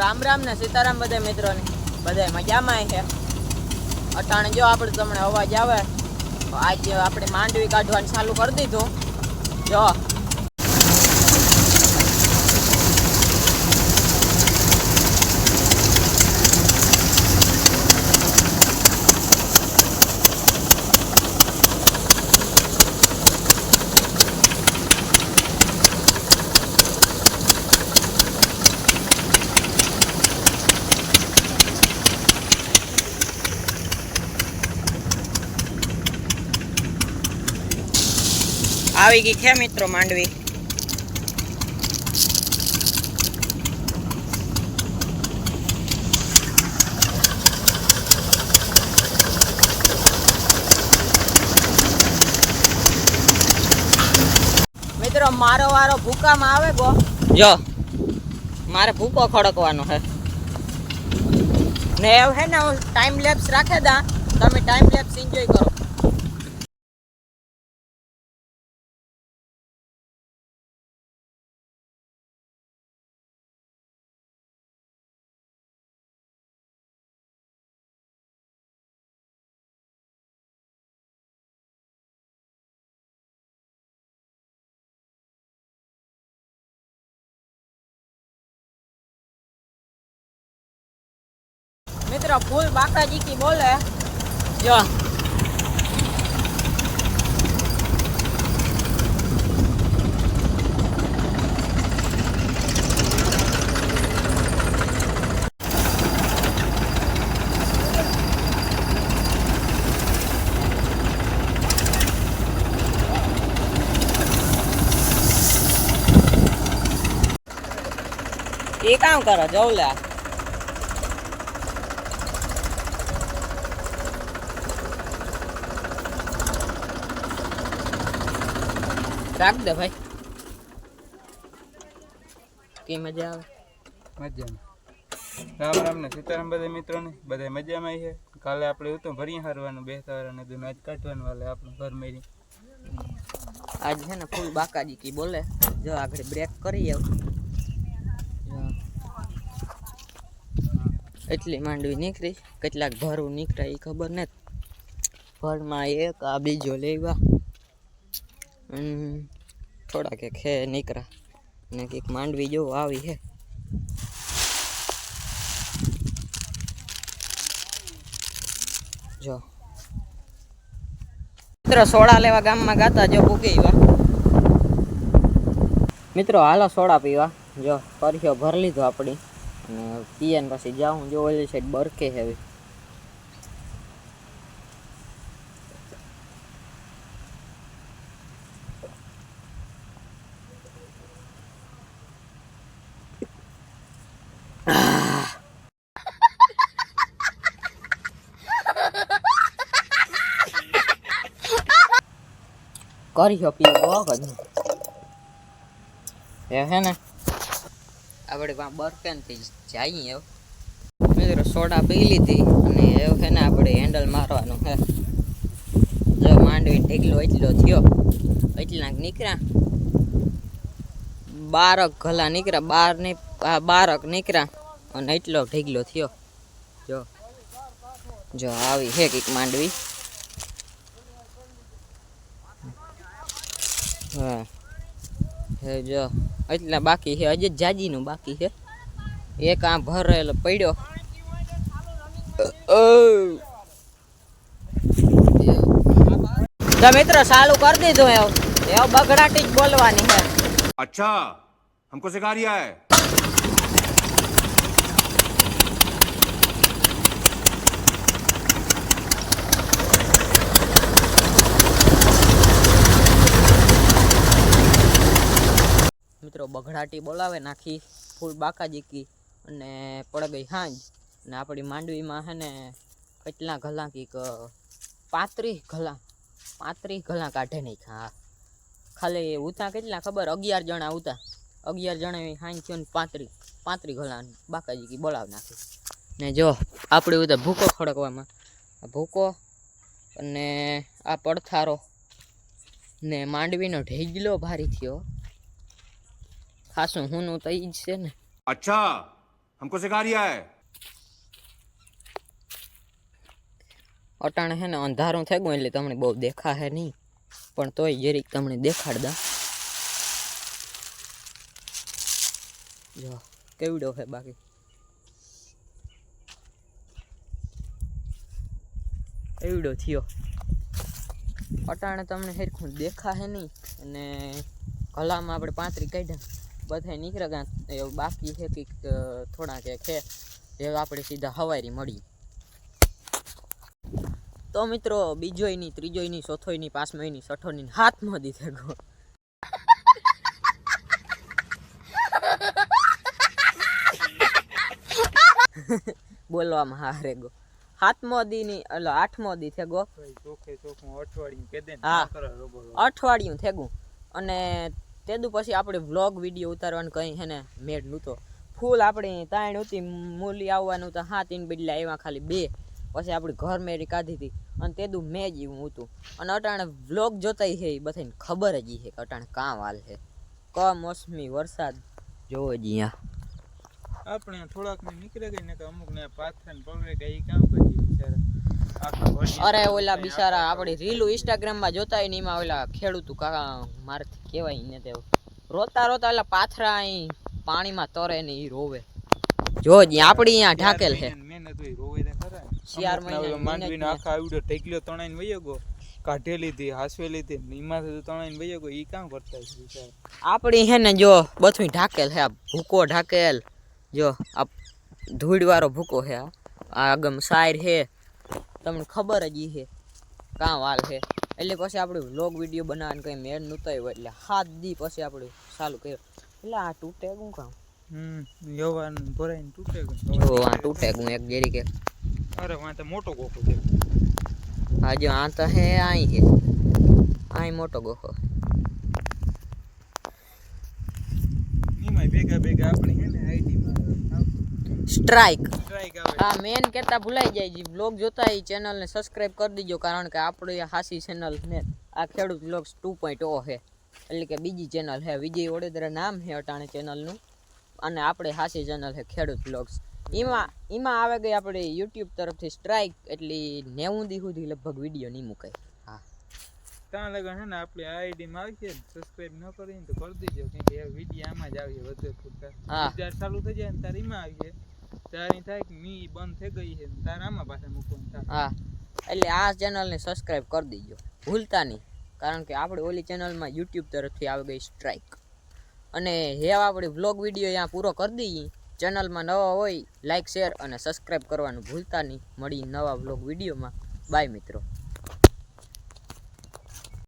રામ રામ ને સીતારામ બધા મિત્રોને. બધા મજામાં છે. અટાણે જો આપણે તમને અવાજ આવે આજ આપણે માંડવી કાઢવાનું ચાલુ કરી દીધું. જો. આવી ગઈ છે મિત્રો માંડવી. મિત્રો મારો વારો ભૂકામાં આવે ગો. જો મારે ભૂકો ખડકવાનો છે. ને એવું હે ને હું ટાઈમ લેપ્સ રાખે દા. તમે ટાઈમ લેપ્સ એન્જોય કરો. મિત્રો ફૂલ બાકા કી બોલે. જો. એ કામ કરો જવું લે. રાખ દે ભાઈ. કે મજા આવે. મજામાં. રામ રામ ને સીતારામ બધા મિત્રોને. બધા મજામાં છે. કાલે આપણે હતું ભરીએ હારવાનું બે સવારને તો મેચ કાઢવાનું વાલે આપણું ઘર મેરી. આજ છે ને ફૂલ બાકાજી કી બોલે. જો આગળ બ્રેક કરી આવ. એટલી માંડવી નીકળી. કેટલાક ભરું નીકળ્યા એ ખબર નથી. ભરમાં એક આ બીજો લેવા. હમ, થોડા કે ખે નીકળા. ને કંઈક માંડવી જો આવી હે. જો. મિત્રો સોડા લેવા ગામમાં ગાતા જો ભૂકી વા મિત્રો હાલો સોડા પીવા. જો પરખ્યો ભરી લીધો આપણી. અને પીએ ને પછી જાઉં જો ઓલી સાઈડ બરકે હવે કર્યો પીવો બહુ જ એ હે ને? આપણે ત્યાં બરકેનથી જઈએ મિત્રો સોડા પી લીધી અને એવું છે ને આપણે હેન્ડલ મારવાનું હે. જો માંડવી ઢેગલો એટલો થયો એટલા નીકળ્યા. બારક ગલા નીકળ્યા, બાર ને બારક નીકળ્યા અને એટલો ઢીકલો થયો. જો જો આવી છે કંઈક માંડવી. હા. હે જો, એટલે બાકી છે, હજી જાજીનું બાકી છે. એક આ ભરેલો પડ્યો. તો મિત્રો, ચાલુ કરી દીધું એવું બગડાટી જ બોલવાની છે. અચ્છા, હમકો સિખા રહ્યા હૈ? મિત્રો બઘડાટી બોલાવે, નાખી ફૂલ બાકાજી કી અને પડ ગઈ હાંજ. ને આપણી માંડવીમાં છે ને કેટલા ગલા કીક, પાંત્રીસ ગલા પાંત્રીસ ગલા કાઢે નહીં ખા ખાલી ઉતા કેટલા ખબર? અગિયાર જણા ઉતા. અગિયાર જણા હાંજ થયો ને પાંત્રીસ પાંત્રીસ ગલા બાકાજી કી બોલાવ નાખી. ને જો આપણે ઉતા ભૂકો ખડકવામાં. ભૂકો અને આ પડથારો ને માંડવીનો ઢેગલો ભારી થયો. ખાસું હુંનું તો ઈ જ છે ને. અચ્છા હમકો સિખા રહ્યા હે? અટાણે હે ને અંધારું થઈ ગયું એટલે તમને બહુ દેખા હે નહીં. પણ તોય જરીક તમને દેખાડદા જો કેવડો હે બાકી. એવડો થયો. અટાણે તમને હેરખું દેખા હે નહીં. અને કલામાં આપણે પાંત્રી કાઢ્યા. બધા નીકળ્યા બાકી છે કંઈક અ, થોડા કે છે. એ આપણે સીધા હવારી મળી તો મિત્રો બીજો ની ત્રીજો ની ચોથોયની પાંચમોયની છઠ્ઠો ની હાથમાં દીધે ગો. બોલવામાં હારે ગો. હાથમો દી ની એટલે આઠમો દી થેગો અઠવાડિયું થેગું. અને તેદું પછી આપણે વ્લોગ વીડિયો ઉતારવાનું કંઈ હે ને, મેળ નહોતો. ફૂલ આપણે તાણ હતી, મૂલી આવવાનું તો હા તીન બદલા આવ્યા ખાલી બે. પછી આપણે ઘર મેરી કાઢી હતી અને તેદું મેં જ એવું હતું. અને અટાણે વ્લોગ જોતાય છે એ બધાને ખબર જ છે કે અટાણે કાં વાલ છે કમોસમી વરસાદ જોવો જ અહીંયા આપણે થોડાક નીકળે ગઈ ને કે અમુક ને પાથરા પલરે ગઈ કામ કરી બિચારા. અરે ઓલા બિચારા આપણે રીલું ઇન્સ્ટાગ્રામમાં જોતા ને એમાં ઓલા ખેડૂતું કાકા મારથી કહેવાય ને તે. રોતા રોતા ઓલા પાથરા અહીં પાણીમાં તરે ને એ રોવે. જો આપણી અહીંયા ઢાકેલ છે. માંડવીનો આખા આવડો ઢેકલ્યો તણાઈને વયો ગયો કાઢેલી હતી હાસવેલી હતી ને એમાંથી તો તણાઈને વયો ગયો ઈ કામ કરતા છે બિચારા. આપણી હે ને જો બધું ઢાકેલ હે આ ભૂકો ઢાકેલ જો આ ધૂળવાળો ભૂકો હે આ આગમ સાયર છે. તમને ખબર જ એ છે કાં વાલ છે એટલે પછી આપણે વ્લોગ વીડિયો બનાવવાનું કંઈ મેળ નહોતો આવ્યો. એટલે હાથ દી પછી આપણે ચાલુ કર્યું. એટલે આ તૂટે હું કામ? યવાન ભરાઈને તૂટે જો આ તૂટે હું એક ગેરી કે. અરે વાં તો મોટો ગોખો છે. હા જો આ તો હે આઈ હે. આઈ મોટો ગોખો. એમાં ભેગા ભેગા આપણે હે ને આઈડીમાં સ્ટ્રાઇક હા મેન કહેતા ભૂલાઈ જાય જે. બ્લોગ જોતા એ ચેનલને સબસ્ક્રાઇબ કરી દીજો કારણ કે આપણી હાસી ચેનલ ને આ ખેડૂત બ્લોગ્સ ટુ પોઈન્ટ ઓ છે. એટલે કે બીજી ચેનલ છે. વિજય વડોદરા નામ છે અટાણે ચેનલનું અને આપણે હાસી ચેનલ છે ખેડૂત બ્લોગ્સ એમાં એમાં આવે ગઈ આપણે યુટ્યુબ તરફથી સ્ટ્રાઇક એટલી નેવું દી સુધી લગભગ વીડિયો નહીં મુકાય. હા. ત્યાં લગન છે ને આપણે આઈડીમાં આવશે ને સબસ્ક્રાઇબ ન કરીને તો કરી દેજો. કે વીડિયો આમાં જ આવીએ વધુ પૂરતા ચાલુ થઈ જાય ને ત્યારે એમાં આવીએ ત્યારે ઈ થાય કે મી બંધ થઈ ગઈ છે, તારે આમાં પાછા મૂકવાનું હા. એટલે આ ચેનલને સબસ્ક્રાઇબ કરી દેજો. ભૂલતા નહીં. કારણ કે આપણે ઓલી ચેનલમાં યુટ્યુબ તરફથી આવી ગઈ સ્ટ્રાઇક અને હે આપણે વ્લોગ વીડિયો અહીંયા પૂરો કરી દઈએ. ચેનલમાં નવા હોય લાઇક શેર અને સબસ્ક્રાઇબ કરવાનું ભૂલતા નહીં. મળી નવા વ્લોગ વિડીયોમાં બાય મિત્રો.